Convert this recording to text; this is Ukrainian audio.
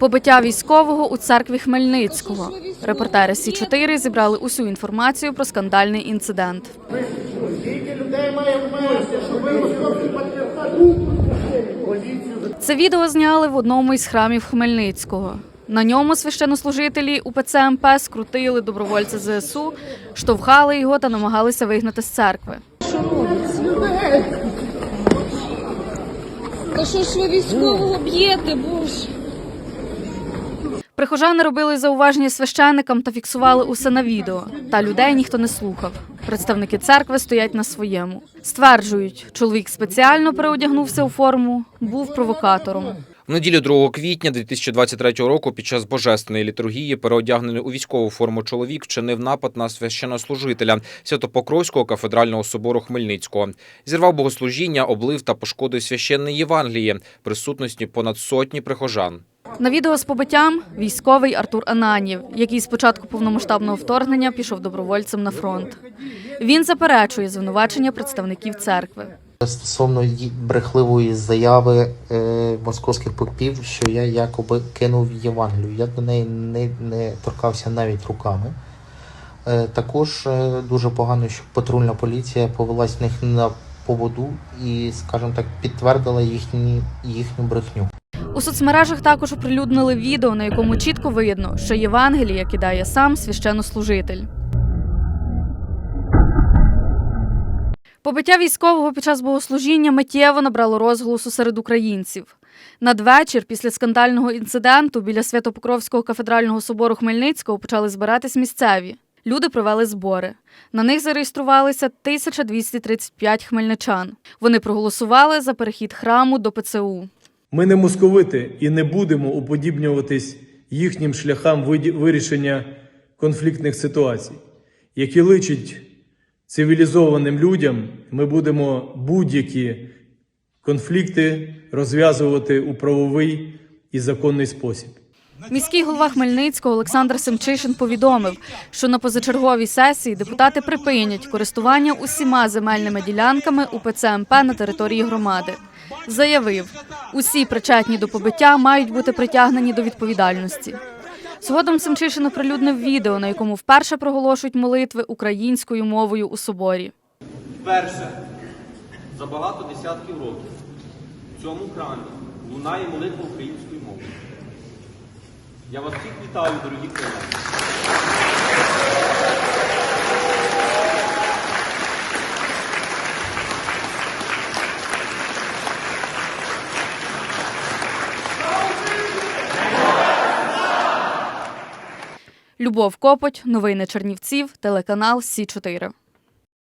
Побиття військового у церкві Хмельницького. Репортери Сі 4 зібрали усю інформацію про скандальний інцидент. Це відео зняли в одному із храмів Хмельницького. На ньому священнослужителі УПЦ МП скрутили добровольця ЗСУ, штовхали його та намагалися вигнати з церкви. Та що ж ви військового б'єте, боже? Прихожани робили зауваження священникам та фіксували усе на відео. Та людей ніхто не слухав. Представники церкви стоять на своєму. Стверджують, чоловік спеціально переодягнувся у форму, був провокатором. В неділю 2 квітня 2023 року під час божественної літургії переодягнений у військову форму чоловік вчинив напад на священнослужителя Святопокровського кафедрального собору Хмельницького. Зірвав богослужіння, облив та пошкодив священне Євангеліє, присутності понад сотні прихожан. На відео з побиттям військовий Артур Ананів, який з початку повномасштабного вторгнення пішов добровольцем на фронт. Він заперечує звинувачення представників церкви. Стосовно брехливої заяви е, московських попів, що я якоби кинув Євангелію. Я до неї не, не торкався навіть руками. Е, також е, дуже погано, що патрульна поліція повелась в них на поводу і, скажімо так, підтвердила їхні, їхню брехню. У соцмережах також оприлюднили відео, на якому чітко видно, що Євангелія кидає сам священнослужитель. Побиття військового під час богослужіння миттєво набрало розголосу серед українців. Надвечір, після скандального інциденту, біля Святопокровського кафедрального собору Хмельницького почали збиратись місцеві. Люди провели збори. На них зареєструвалися 1235 хмельничан. Вони проголосували за перехід храму до ПЦУ. Ми не московити і не будемо уподібнюватись їхнім шляхам вирішення конфліктних ситуацій, які личить цивілізованим людям. Ми будемо будь-які конфлікти розв'язувати у правовий і законний спосіб. Міський голова Хмельницького Олександр Семчишин повідомив, що на позачерговій сесії депутати припинять користування усіма земельними ділянками УПЦ МП на території громади. Заявив, усі причетні до побиття мають бути притягнені до відповідальності. Згодом Семчишин оприлюднив відео, на якому вперше проголошують молитви українською мовою у соборі. Вперше за багато десятків років в цьому храмі лунає молитва українською. Я вас всіх вітаю, дорогі колеги. Любов Копоть, новини Чернівців, телеканал Сі 4